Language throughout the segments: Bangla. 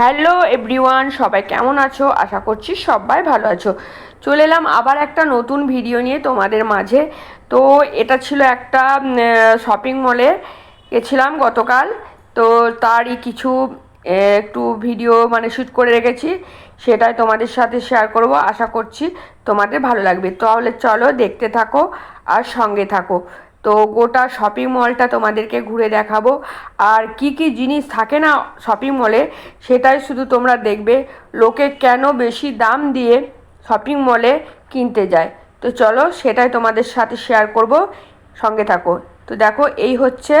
হ্যালো এভরিওয়ান, সবাই কেমন আছো? আশা করছি সবাই ভালো আছো। চলে এলাম আবার একটা নতুন ভিডিও নিয়ে তোমাদের মাঝে। তো এটা ছিল একটা শপিং মলে গেছিলাম গতকাল। তো তারই কিছু একটু ভিডিও মানে শ্যুট করে রেখেছি। সেটাই তোমাদের সাথে শেয়ার করব। আশা করছি তোমাদের ভালো লাগবে। তাহলে চলো দেখতে থাকো আর সঙ্গে থাকো। তো গোটা শপিং মলটা তোমাদেরকে ঘুরে দেখাবো। আর কি কি জিনিস থাকে না শপিং মলে সেটাই শুধু তোমরা দেখবে। লোকে কেন বেশি দাম দিয়ে শপিং মলে কিনতে যায়? তো চলো সেটাই তোমাদের সাথে শেয়ার করব। সঙ্গে থাকো। তো দেখো, এই হচ্ছে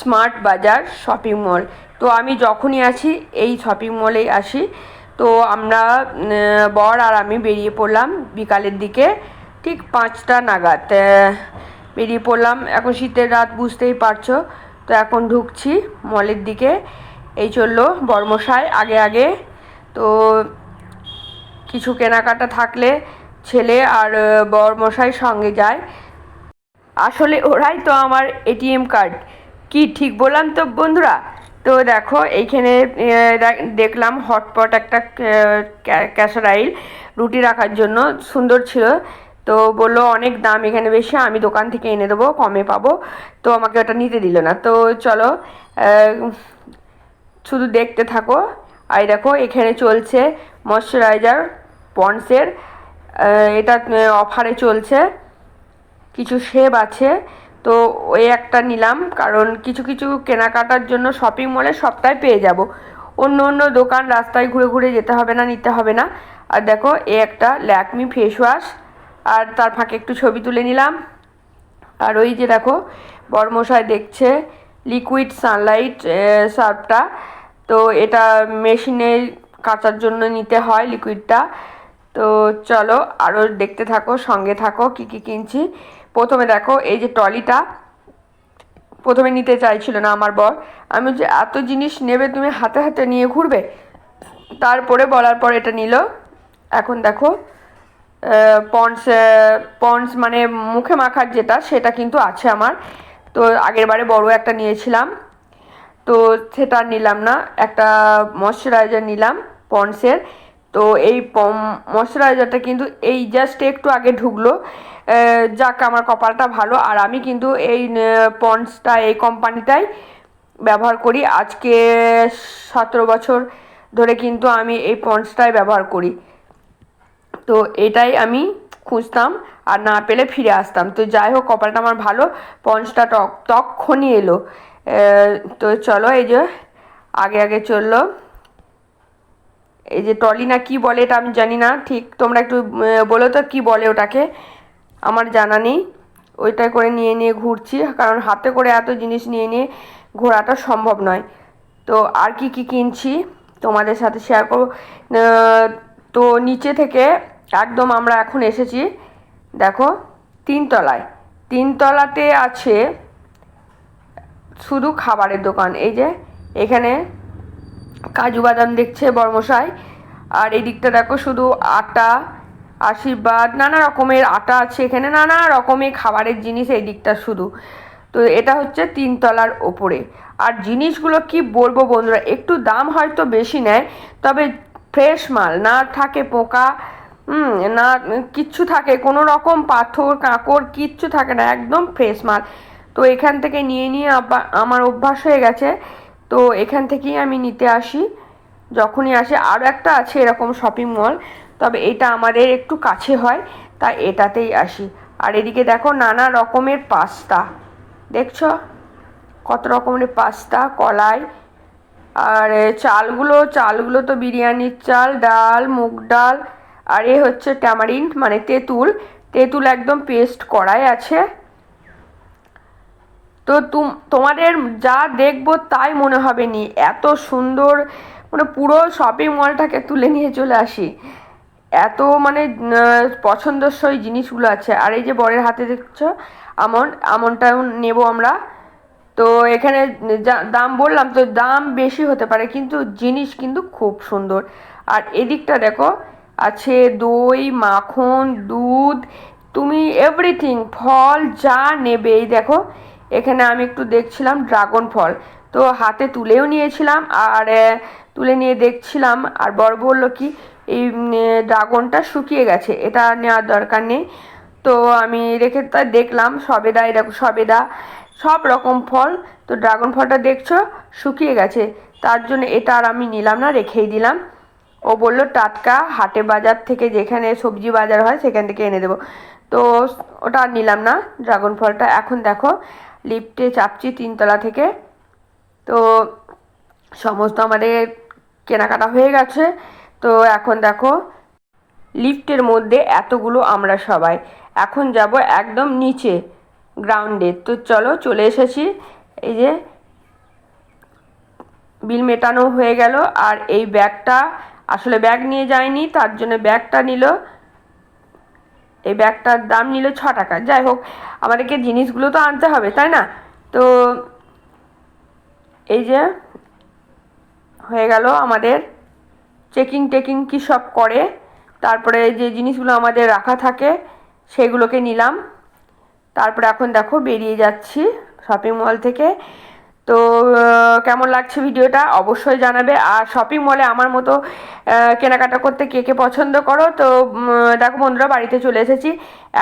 স্মার্ট বাজার শপিং মল তো আমি যখনই আসি এই শপিং মলেই আসি। তো আমরা বর আর আমি বেরিয়ে পড়লাম বিকালের দিকে। ঠিক পাঁচটা নাগাদ। বেরিয়ে পড়লাম। এখন শীতের রাত, বুঝতেই পারছ। তো এখন ঢুকছি মলের দিকে। এই চলল বর্মশাই আগে আগে। তো, কিছু কেনাকাটা থাকলে ছেলে আর বরমশাই সঙ্গে যায়। আসলে ওরাই তো আমার এটিএম কার্ড। কি ঠিক বললাম তো, বন্ধুরা? তো দেখো, এইখানে দেখলাম হটপট একটা ক্যাসারাইল রুটি রাখার জন্য। সুন্দর ছিল। তো বলল, অনেক দাম এখানে বেশি, আমি দোকান থেকে এনে দেবো, কমে পাবো। তো আমাকে ওটা নিতে দিল না। তো চলো শুধু দেখতে থাকো। আর দেখো, এখানে চলছে ময়শ্চারাইজার, পন্ডসের এটা অফারে চলছে। কিছু সেব আছে। তো ওই একটা নিলাম, কারণ কিছু কিছু কেনাকাটার জন্য শপিং মলে সবটাই পেয়ে যাব। অন্য অন্য দোকান রাস্তায় ঘুরে ঘুরে যেতে হবে না, নিতে হবে না। আর দেখো এ একটা ল্যাকমি ফেস ওয়াশ আর তার ফাঁকে একটু ছবি তুলে নিলাম। আর ওই যে দেখো, বর্মশাই দেখছে লিকুইড সানলাইট সার্ফটা তো এটা মেশিনে কাচার জন্য নিতে হয় লিকুইডটা তো চলো আরও দেখতে থাকো, সঙ্গে থাকো, কি কি কিনছি। প্রথমে দেখো, এই যে ট্রলিটা। প্রথমে নিতে চাইছিল না আমার বর। আমি যে এত জিনিস নেবে তুমি হাতে হাতে নিয়ে ঘুরবে? তারপরে বলার পর এটা নিল। এখন দেখো পন্ডস পন্ডস মানে মুখে মাখার যেটা, সেটা কিন্তু আছে আমার। তো আগের বারে বড় একটা নিয়েছিলাম। তো সেটা নিলাম না। একটা ময়শ্চারাইজার নিলাম পন্ডসের। তো এই ময়শ্চারাইজারটা কিন্তু এই জাস্ট একটু আগে ঢুকলো। যাক, আমার কপালটা ভালো। আর আমি কিন্তু এই পন্ডসটা, এই কোম্পানিটাই ব্যবহার করি। আজকে সতেরো বছর ধরে কিন্তু আমি এই পন্ডসটাই ব্যবহার করি। তো এটাই আমি খুঁজতাম আর না পেলে ফিরে আসতাম। তো যাই হোক, কপালটা আমার ভালো, পঞ্চটা টক তখনই এলো। তো চলো এই যে আগে আগে চলল। এই যে টলি না কি বলে এটা আমি জানি না, ঠিক তোমরা একটু বলো তো কি বলে ওটাকে? আমার জানা নেই। ওইটা করে নিয়ে নিয়ে ঘুরছি, কারণ হাতে করে এত জিনিস নিয়ে নিয়ে ঘোরাটা সম্ভব নয়। তো আর কি কি কিনছি তোমাদের সাথে শেয়ার করব। তো নিচে থেকে একদম আমরা এখন এসেছি, দেখো, তিনতলায়। তিনতলাতে আছে শুধু খাবারের দোকান, এই যে এখানে কাজু বাদাম দেখছে বর্মশাই, আর এই দিকটা দেখো শুধু আটা, আশীর্বাদ, নানা রকমের আটা আছে এখানে, নানা রকমের খাবারের জিনিস এই দিকটা শুধু। তো এটা হচ্ছে তিনতলার ওপরে। আর জিনিসগুলো কি বলব বন্ধুরা, একটু দাম হয়তো বেশি নেয়, তবে ফ্রেশ মাল, না থাকে পোকা না, কিচ্ছু থাকে, কোনো রকম পাথর, কাঁকড়, কিচ্ছু থাকে না, একদম ফ্রেশ মাল। তো এখান থেকে নিয়ে নিয়ে আমার অভ্যাস হয়ে গেছে। তো এখান থেকেই আমি নিতে আসি। যখনই আসে আরও একটা আছে এরকম শপিং মল তবে এটা আমাদের একটু কাছে হয়, তাই এটাতেই আসি। আর এদিকে দেখো, নানা রকমের পাস্তা। দেখছ? কত রকমের পাস্তা, কলাই, আর চালগুলো চালগুলো তো বিরিয়ানির চাল, ডাল, মুগ ডাল আর এ হচ্ছে ট্যামারিন্ড মানে তেঁতুল। তেঁতুল একদম পেস্ট করাই আছে। তো তুম, তোমাদের যা দেখব তাই মনে হবে নি। এত সুন্দর মানে পুরো শপিং মলটাকে তুলে নিয়ে চলে আসি। এত মানে পছন্দসই জিনিসগুলো আছে। আর এই যে বরের হাতে দেখছ, আমন, আমনটাও নেব আমরা। তো এখানে দাম বললাম, তো দাম বেশি হতে পারে, কিন্তু জিনিস কিন্তু খুব সুন্দর। আর এদিকটা দেখো আছে দই, মাখন, দুধ, তুমি এভরিথিং ফল যা নেবে। এই দেখো, এখানে আমি একটু দেখছিলাম ড্রাগন ফল। তো হাতে তুলেও নিয়েছিলাম, আর তুলে নিয়ে দেখছিলাম, আর বর বলল কি, এই ড্রাগনটা শুকিয়ে গেছে, এটা নেওয়ার দরকার নেই। তো আমি রেখে তা দেখলাম, সবেদা এরকম সবেদা, সব রকম ফল। তো ড্রাগন ফলটা দেখছ, শুকিয়ে গেছে, তার জন্য এটা আর আমি নিলাম না, রেখেই দিলাম। ও বলল, টাটকা হাটে বাজার থেকে যেখানে সবজি বাজার হয় সেখান থেকে এনে দেবো। তো ওটা আর নিলাম না, ড্রাগন ফলটা। এখন দেখো, লিফটে চাপছি তিনতলা থেকে। তো সমস্ত আমাদের কেনাকাটা হয়ে গেছে। তো এখন দেখো, লিফটের মধ্যে এতগুলো আমরা সবাই। এখন যাব একদম নিচে গ্রাউন্ডে তো চলো চলে এসেছি। এই যে বিল মেটানো হয়ে গেল আর এই ব্যাগটা আসলে ব্যাগ নিয়ে যায়নি, তার জন্য ব্যাগটা নিল। এই ব্যাগটার দাম নিল ছ টাকা। যাই হোক, আমাদেরকে জিনিসগুলো তো আনতে হবে, তাই না? তো এই যে হয়ে গেল আমাদের চেকিং টেকিং কি সব করে। তারপরে যে জিনিসগুলো আমাদের রাখা থাকে, সেগুলোকে নিলাম। তারপরে এখন দেখো বেরিয়ে যাচ্ছি শপিং মল থেকে। তো কেমন লাগছে ভিডিওটা? অবশ্যই জানাবে। আর শপিং মলে আমার মতো কেনাকাটা করতে কে কে পছন্দ করো? তো দেখো বন্ধুরা, বাড়িতে চলে এসেছি।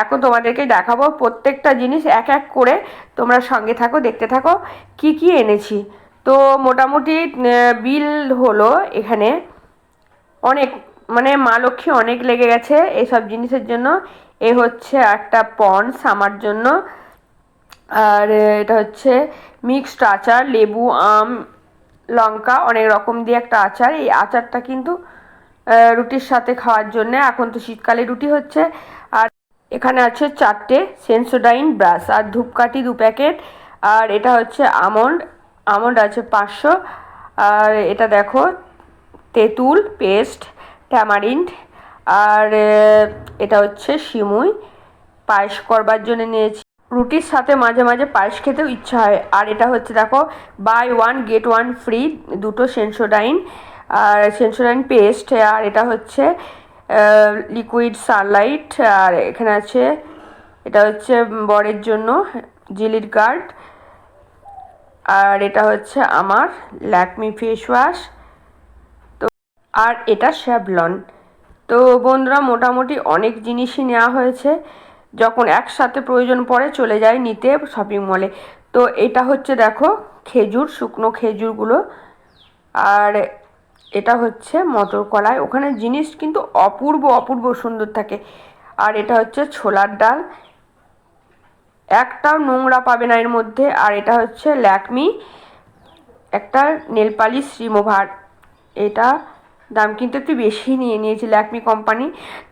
এখন তোমাদেরকে দেখাবো প্রত্যেকটা জিনিস এক এক করে তোমরা সঙ্গে থাকো, দেখতে থাকো, কি কি এনেছি। তো, মোটামুটি বিল হলো এখানে অনেক মানে মা লক্ষ্মী অনেক লেগে গেছে এইসব জিনিসের জন্য। এ হচ্ছে একটা পন্স আমার জন্য। আর এটা হচ্ছে মিক্সড আচার, লেবু, আম, লঙ্কা, অনেক রকম দিয়ে একটা আচার। এই আচারটা কিন্তু রুটির সাথে খাওয়ার জন্য। এখন তো শীতকালে রুটি হচ্ছে। আর এখানে আছে চারটে সেন্সোডাইন ব্রাশ আর ধূপকাঠি দু প্যাকেট। আর এটা হচ্ছে আমন্ড। আমন্ড আছে পাঁচশো। আর এটা দেখো, তেঁতুল, পেস্ট ট্যামারিন্ড আর এটা হচ্ছে সিমুই। পায়েস করবার জন্য নিয়েছি। রুটির সাথে মাঝে মাঝে পায়েস খেতেও ইচ্ছা হয়। আর এটা হচ্ছে, দেখো buy one get one free দুটো সেন্সোডাইন আর সেন্সোডাইন পেস্ট আর এটা হচ্ছে লিকুইড সানলাইট আর এখানে আছে, এটা হচ্ছে বরের জন্য, জিলির গার্ড আর এটা হচ্ছে আমার ল্যাকমি ফেস ওয়াশ তো, আর এটা শ্যাভলন তো বন্ধুরা, মোটামুটি অনেক জিনিসই নেওয়া হয়েছে। যখন একসাথে প্রয়োজন পড়ে চলে যায় নিতে শপিং মলে তো এটা হচ্ছে দেখো খেজুর, শুকনো খেজুরগুলো। আর এটা হচ্ছে মটর কলাই। ওখানে জিনিস কিন্তু অপূর্ব অপূর্ব সুন্দর থাকে। আর এটা হচ্ছে ছোলার ডাল। একটাও নোংরা পাবে না এর মধ্যে। আর এটা হচ্ছে ল্যাকমি। একটা নেল পালিশ রিমুভার। এটা দাম কিন্তু একটু বেশি নিয়ে নিয়েছি ল্যাকমি কোম্পানি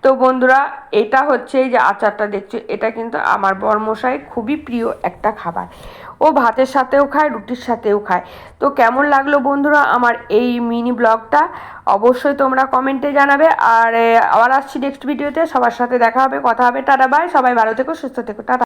তো বন্ধুরা, এটা হচ্ছে এই যে আচারটা দেখছ, এটা কিন্তু আমার বরমশাই খুবই প্রিয় একটা খাবার। ও ভাতের সাথেও খায়, রুটির সাথেও খায়। তো কেমন লাগল বন্ধুরা আমার এই মিনি ব্লগটা অবশ্যই তোমরা কমেন্টে জানাবে। আর আবার আসছি নেক্সট ভিডিওতে সবার সাথে দেখা হবে, কথা হবে। টাটা বাই সবাই ভালো থেকো, সুস্থ থেকো। টাটা।